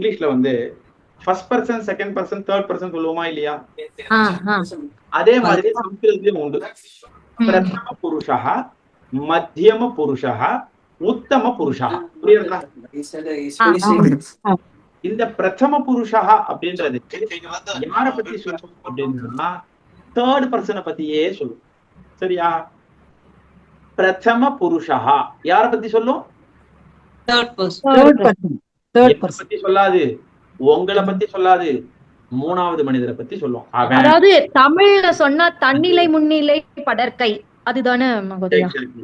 இங்கிலீஷ்ல வந்து first person second person third person சொல்லுவோமா இல்லையா. அதே மாதிரி சம்ஸ்கிருதத்திலும் உண்டு. பிரதம புருஷः மத்தியம புருஷः உத்தம புருஷः புரியுதுங்களா? இந்த பிரதம புருஷா அப்படின்றது யார பத்தி சொல்லும் அப்படின்னா தேர்ட் பர்சனை பத்தியே சொல்லும் சரியா? பிரதம புருஷா யார பத்தி சொல்லும்? பத்தி சொல்லாது. உங்களை பத்தி சொல்லாது. மூணாவது மனிதரை பத்தி சொல்லும். அவன் அதாவது தமிழ்ல சொன்னா தன்னிலை முன்னிலை படற்கை. அதுதானே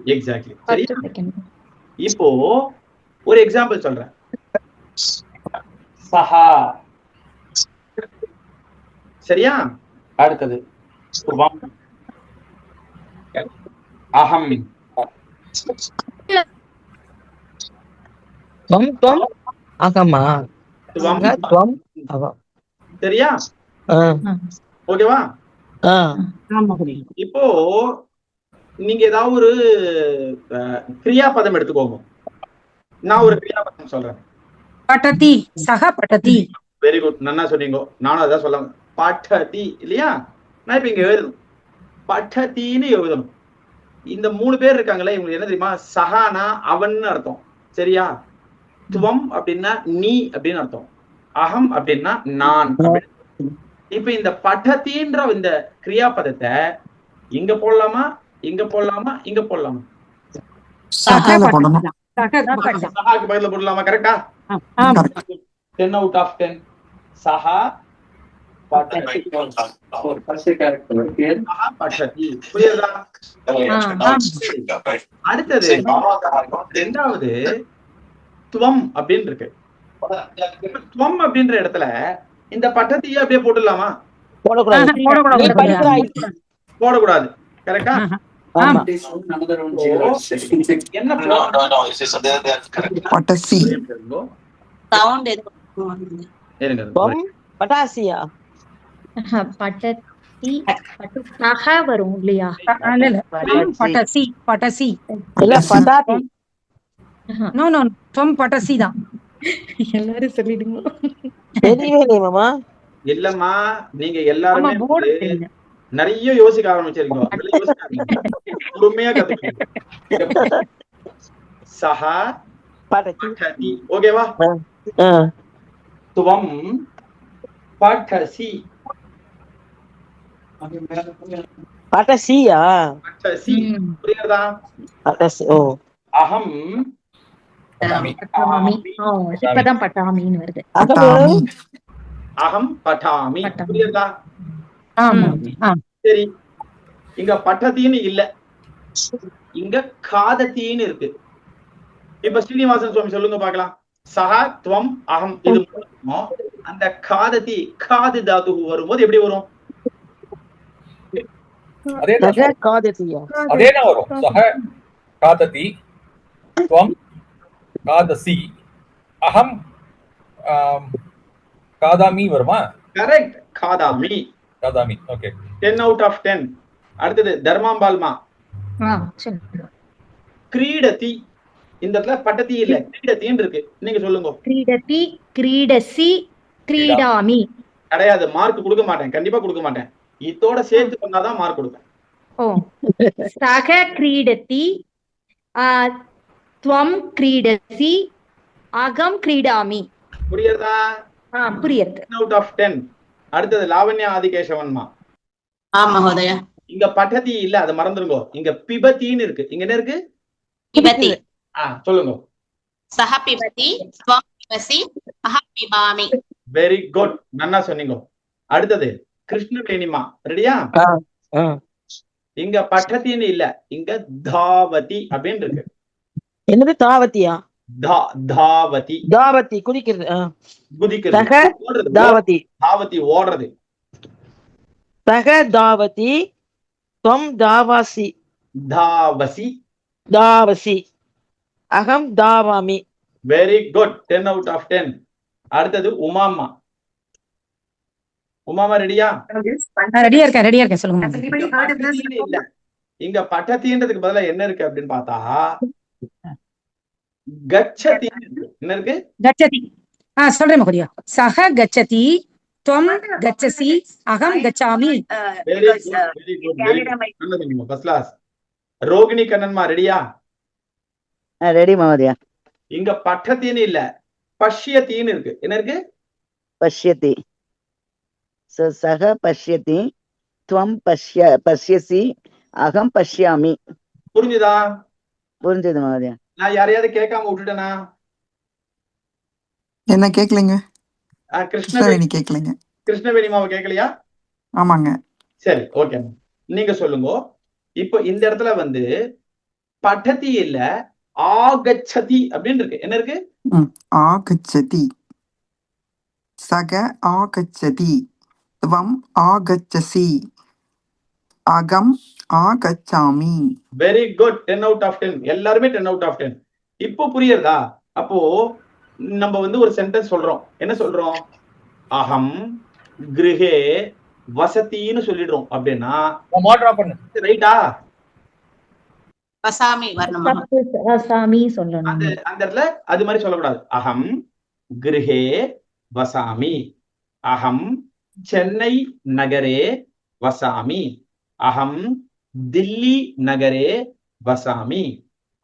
எக்ஸாக்ட்லி இப்போ ஒரு எக்ஸாம்பிள் சொல்றேன். சஹா. சரியா? அடுத்தது. அகம் அகம் சரியா? ஓகேவா. இப்போ நீங்க ஏதாவது ஒரு கிரியாபதம் எடுத்துக்கோங்க. நான் ஒரு கிரியாபதம் சொல்றேன். பட்டதி சக பட்டதி. வெரி குட் நன்னா சொன்னீங்க. நானும் அதான் சொல்ல. பட்டதி இல்லையா? நான் இப்ப இங்க எழுதணும். பட்டதின்னு எழுதணும். இந்த மூணு பேர் இருக்காங்களே இவங்களுக்கு என்ன தெரியுமா? சஹானா அவன்னு அர்த்தம். சரியா? துவம் அப்படின்னா நீ அப்படின்னு அர்த்தம். அகம் அப்படின்னா நான். இப்ப இந்த பட்டதின்ற இந்த கிரியாபதத்தை இங்க போடலாமா? இங்க போடலாமா? இங்க போடலாமா. சஹாக்கு பதில போடலாமா? கரெக்டா ஆமா. டென் அவுட் ஆஃப் டென் சஹா அடுத்தது ரெண்டாவது துவம் அப்படின்னு இருக்கு துவம் அப்படின்ற இடத்துல இந்த பட்டத்தையே அப்படியே போட்டுடலாமா? போடக்கூடாது. கரெக்டா பட்டாசியா? பட்டத்தி பட்டு சக வரும் இல்லையா? பட்டசி பட்டசி. இல்ல பட்டாசி நோ நோ துவம் பட்டசி தான். எல்லாரும் சொல்லிடுங்க. தெரியவே மாமா. இல்லம்மா நீங்க எல்லாருமே நிறைய யோசிக்க யோசிக்காதீங்க. பொறுமையா கத்துக்கோங்க. சஹா பட்டாசி பட்டதி ஓகேவா. துவம் பட்டசி. பட்டாசியா? பட்டசி. புரியுதா? பட்டாசி ஓ. அகம் இப்பதான் பட்டாமின்னு வருது. பட்டாமி. அகம் பட்டாமி. பட்டாமி. புரியுதா? ஆமா ஆ. சரி. இங்க பட்டத்தின்னு இல்ல. இங்க காதத்தின்னு இருக்கு. இப்ப ஸ்ரீனிவாசன் சுவாமி சொல்லுங்க பார்க்கலாம் சஹா துவம் அகம் இது அந்த காதத்தி காது தாது வரும்போது எப்படி வரும்? அதே சக அதேதான் வரும். சக காததி துவம் காதசி. அகம் காதாமி வருமா? கரெக்ட் காதாமி. காதாமி okay ten out of ten அடுத்தது தர்மாம்பால்மா. கிரீடதி. இந்த இடத்துல பட்டத்தி இல்ல கிரீடத்தின்னு இருக்கு. நீங்க சொல்லுங்க. கிரீடதி கிரீடசி கிரீடாமி. கிடையாது மார்க் கொடுக்க மாட்டேன். கண்டிப்பா கொடுக்க மாட்டேன். இதோட சேர்த்து பண்ணாதான் மார்க் கொடுப்பேன். ஓ. சக கிரீடதி ஆ, துவம் கிரீடசி அகம் கிரீடாமி. புரியுறதா? ஆ புரியுது. அவுட் ஆஃப் டென் அடுத்தது லாவண்யா ஆதிகேசவன்மா. ஆ மகோதய. இங்க பட்டதி இல்ல அதை மறந்துருங்கோ. இங்க பிபத்தின்னு இருக்கு. இங்க என்ன இருக்கு? பிபதி ஆ சொல்லுங்க. சஹ பிபதி ஸ்வம் பிபசி அஹம் பிபாமி வெரி குட் நன்னா சொன்னீங்க. அடுத்தது கிருஷ்ணவேணிமா. ரெடியா ஆ. இங்க பட்டத்தின்னு இல்ல இங்க தாவதி அப்படின்னு இருக்கு. என்னது? தாவத்தியா? தா தாவதி. தாவத்தி குதிக்கிறது. குதிக்கிறது. தாவதி தாவதி ஓடுறது. சக தாவதி துவம் தாவாசி. தாவசி. தாவசி. அகம் தாவாமி. Very good ten out of ten அடுத்தது உமாமா உமாமா ரெடியா ரெடியா இருக்கேன் ரெடியா இருக்கேன் சொல்லுங்க. இங்க பட்டத்தின்றதுக்கு பதிலா என்ன இருக்கு அப்படின்னு பார்த்தா கச்சதி என்ன இருக்கு கச்சதி. ஆஹ் சொல்றேன் மகுடியா சக கச்சதி துவம் கச்சசி அகம் கச்சாமி. ரோகிணி கண்ணன்மா ரெடியா ரெடி மகோதயா. இங்க பட்டத்தின்னு இல்ல பஷ்யத்தின்னு இருக்கு. என்ன இருக்கு பஷ்யத்தி சக பஷ்யத்தி துவம் பஷ்ய பஷ்யசி அகம் பஷ்யாமி. புரிஞ்சுதா? புரிஞ்சது மகதே நான் யாரையாவது கேட்காம விட்டுட்டேனா? என்ன கேக்கலங்க? கிருஷ்ணவேணி. கேக்கலங்க. கிருஷ்ணவேணி மாவை கேக்கலையா? ஆமாங்க. சரி ஓகே. நீங்க சொல்லுங்க. இப்போ இந்த இடத்துல வந்து பட்டதி இல்ல ஆகச்சதி அப்படின்னு இருக்கு. என்ன இருக்கு? ஆகச்சதி. சக ஆகச்சதி. துவம் ஆகச்சசி. அகம் ஆகச்சாமி very good ten out of ten எல்லாருமே டென் அவுட் ஆஃப் டென் இப்போ புரியுறதா அப்போ நம்ம வந்து ஒரு சென்டென்ஸ் சொல்றோம். என்ன சொல்றோம்? அகம் கிருஹே வசதின்னு சொல்லிடுறோம். அப்படின்னா ரைட்டா வசாமி வரணுமா. தப்பு வசாமி சொல்லணும். அந்த அந்த இடத்துல அது மாதிரி சொல்லக்கூடாது. அகம் கிருஹே வசாமி. அகம் சென்னை நகரே வசாமி. அகம் தில்லி நகரே வசாமி.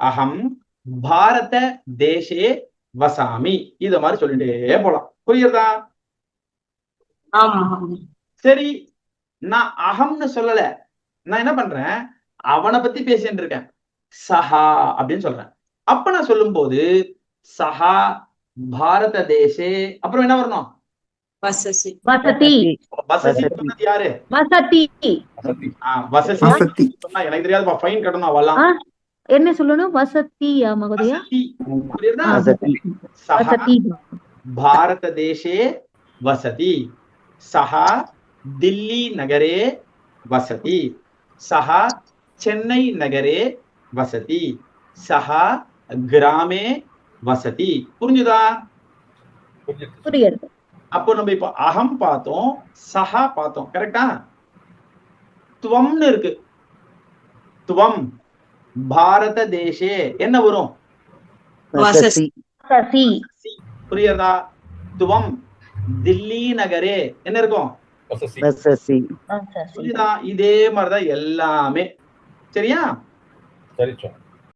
அகம் பாரத தேசே வசாமி. இத மாதிரி சொல்லிட்டே போலாம். புரியுறதா சரி நான் அகம்னு சொல்லல. நான் என்ன பண்றேன்? அவனை பத்தி பேசிட்டு இருக்கேன். சஹா அப்படின்னு சொல்றேன். அப்ப நான் சொல்லும்போது சஹா பாரத தேசே அப்புறம் என்ன வரணும்? வசசி வசதி வசதி வசதி. சொன்னது யாரு வசதி வசதி ஆ, வசதி வசதி சொன்னா எனக்கு தெரியாதுப்பா ஃபைன் கட்டணும் அவெல்லாம் ஆ, என்ன சொல்லணும் வசதியா மகோதயா வசதி புரியுதா வசதி சஹா வசதி भारतदेशे वसति सः दिल्ली नगरे वसति सः चेन्नै नगरे वसति सः ग्रामे वसति புரிஞ்சுதா புரிஞ்சுது புரியுது அப்போ நம்ம இப்போ அகம் பார்த்தோம் சஹா பார்த்தோம். கரெக்டா துவம்னு இருக்கு. துவம். பாரத தேசே. என்ன வரும்? புரியுதா துவம். தில்லி நகரே. என்ன இருக்கும்? இதே மாதிரிதான் எல்லாமே. சரியா? சரி